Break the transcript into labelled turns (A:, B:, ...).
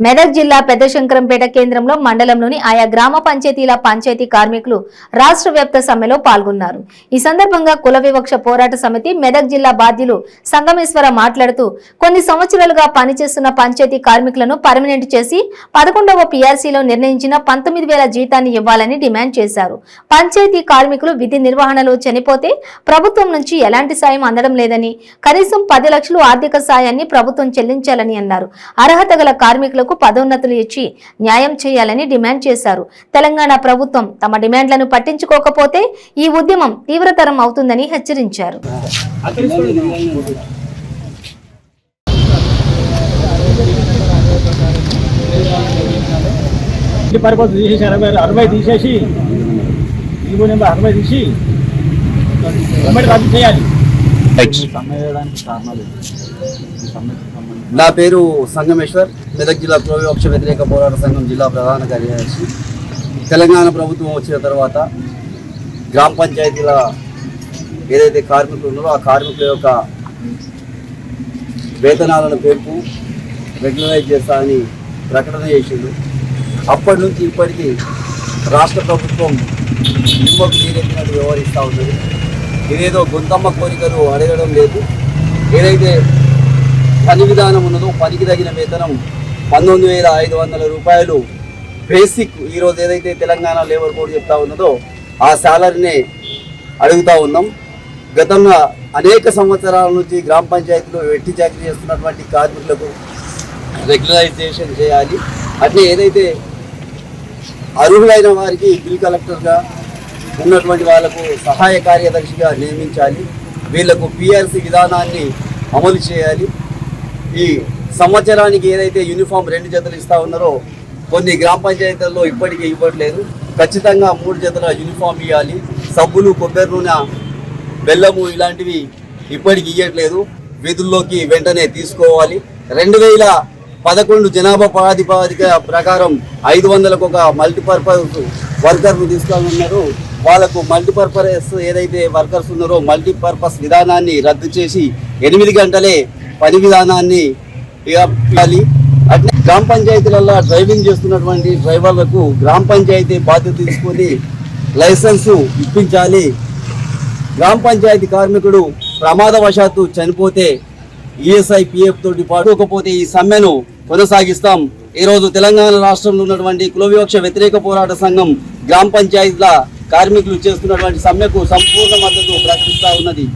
A: మెదక్ జిల్లా పెద్దశంకరంపేట కేంద్రంలో మండలంలోని ఆయా గ్రామ పంచాయతీల పంచాయతీ కార్మికులు రాష్ట్ర వ్యాప్త సమ్మెలో పాల్గొన్నారు. ఈ సందర్భంగా కుల వివక్ష పోరాట సమితి మెదక్ జిల్లా బాధ్యులు సంగమేశ్వర మాట్లాడుతూ కొన్ని సంవత్సరాలుగా పనిచేస్తున్న పంచాయతీ కార్మికులను పర్మనెంట్ చేసి పదకొండవ పీఆర్సీలో నిర్ణయించిన పంతొమ్మిది వేల జీతాన్ని ఇవ్వాలని డిమాండ్ చేశారు. పంచాయతీ కార్మికులు విధి నిర్వహణలో చనిపోతే ప్రభుత్వం నుంచి ఎలాంటి సాయం అందడం లేదని కనీసం పది లక్షలు ఆర్థిక సాయాన్ని ప్రభుత్వం చెల్లించాలని అన్నారు. అర్హత గల కార్మికులకు పదోన్నతులు ఇచ్చి న్యాయం చేయాలని డిమాండ్ చేశారు. తెలంగాణ ప్రభుత్వం తమ డిమాండ్లను పట్టించుకోకపోతే ఈ ఉద్యమం తీవ్రతరం అవుతుందని హెచ్చరించారు.
B: ఇంటి పర్పస్ తీసేసి అరవై అరవై తీసేసి ఇల్లు నెంబర్ అరవై తీసి వెంబడి రద్దు చేయాలి. సమ్మె చేయడానికి కారణాలు ఏంటి? ఈ సమ్మెకి సంబంధించి
C: నా పేరు సంగమేశ్వర్. మెదక్ జిల్లా కులవివక్ష వ్యతిరేక పోరాట సంఘం జిల్లా ప్రధాన కార్యదర్శి. తెలంగాణ ప్రభుత్వం వచ్చిన తర్వాత గ్రామ పంచాయతీల ఏదైతే కార్మికులు ఉన్నారో ఆ కార్మికుల యొక్క వేతనాలను పెంపు రెగ్యులరైజ్ చేస్తానని ప్రకటన చేసిండు. అప్పటి నుంచి ఇప్పటికీ రాష్ట్ర ప్రభుత్వం నిమ్మకు నీరెత్తినట్టు వ్యవహరిస్తూ ఉన్నది. ఇదేదో గొంతమ్మ కోరికలు అడగడం లేదు. ఏదైతే పని విధానం ఉన్నదో పనికి తగిన వేతనం పంతొమ్మిది వేల ఐదు వందల రూపాయలు బేసిక్ ఈరోజు ఏదైతే తెలంగాణ లేబర్ కోడ్ చెప్తా ఉన్నదో ఆ శాలరీనే అడుగుతా ఉన్నాం. గతంలో అనేక సంవత్సరాల నుంచి గ్రామ పంచాయతీలో వెట్టి చాకరీ చేస్తున్నటువంటి కార్మికులకు రెగ్యులరైజేషన్ చేయాలి. అట్లే ఏదైతే అర్హులైన వారికి బిల్ కలెక్టర్గా ఉన్నటువంటి వాళ్ళకు సహాయ కార్యదర్శిగా నియమించాలి. వీళ్ళకు పిఆర్సి విధానాన్ని అమలు చేయాలి. ఈ సంవత్సరానికి ఏదైతే యూనిఫామ్ రెండు జతలు ఇస్తా ఉన్నారో కొన్ని గ్రామ పంచాయతీల్లో ఇప్పటికీ ఇవ్వట్లేదు. ఖచ్చితంగా మూడు జతల యూనిఫామ్ ఇవ్వాలి. సబ్బులు కొబ్బరి నూనె బెల్లము ఇలాంటివి ఇప్పటికి ఇవ్వట్లేదు విధుల్లోకి వెంటనే తీసుకోవాలి. రెండు వేల పదకొండు జనాభా ప్రాతిపాదిక ప్రకారం ఐదు వందలకు ఒక మల్టీపర్పస్ వర్కర్ను తీసుకోనున్నారు వాళ్ళకు మల్టీపర్పస్ ఏదైతే వర్కర్స్ ఉన్నారో మల్టీపర్పస్ విధానాన్ని రద్దు చేసి ఎనిమిది గంటలే పని విధానాన్ని ఇవ్వాలి అట్లే గ్రామ పంచాయతీలలో డ్రైవింగ్ చేస్తున్నటువంటి డ్రైవర్లకు గ్రామ పంచాయతీ బాధ్యత తీసుకొని లైసెన్సు ఇప్పించాలి. గ్రామ పంచాయతీ కార్మికుడు ప్రమాదవశాత్తు చనిపోతే ఈఎస్ఐ పిఎఫ్ తోటి పాడుకోకపోతే ఈ సమ్మెను కొనసాగిస్తాం. ఈరోజు తెలంగాణ రాష్ట్రంలో ఉన్నటువంటి కులవివక్ష వ్యతిరేక పోరాట సంఘం గ్రామ పంచాయతీల కార్మికులు చేస్తున్నటువంటి సమ్మెకు సంపూర్ణ మద్దతు ప్రకటిస్తూ ఉన్నది.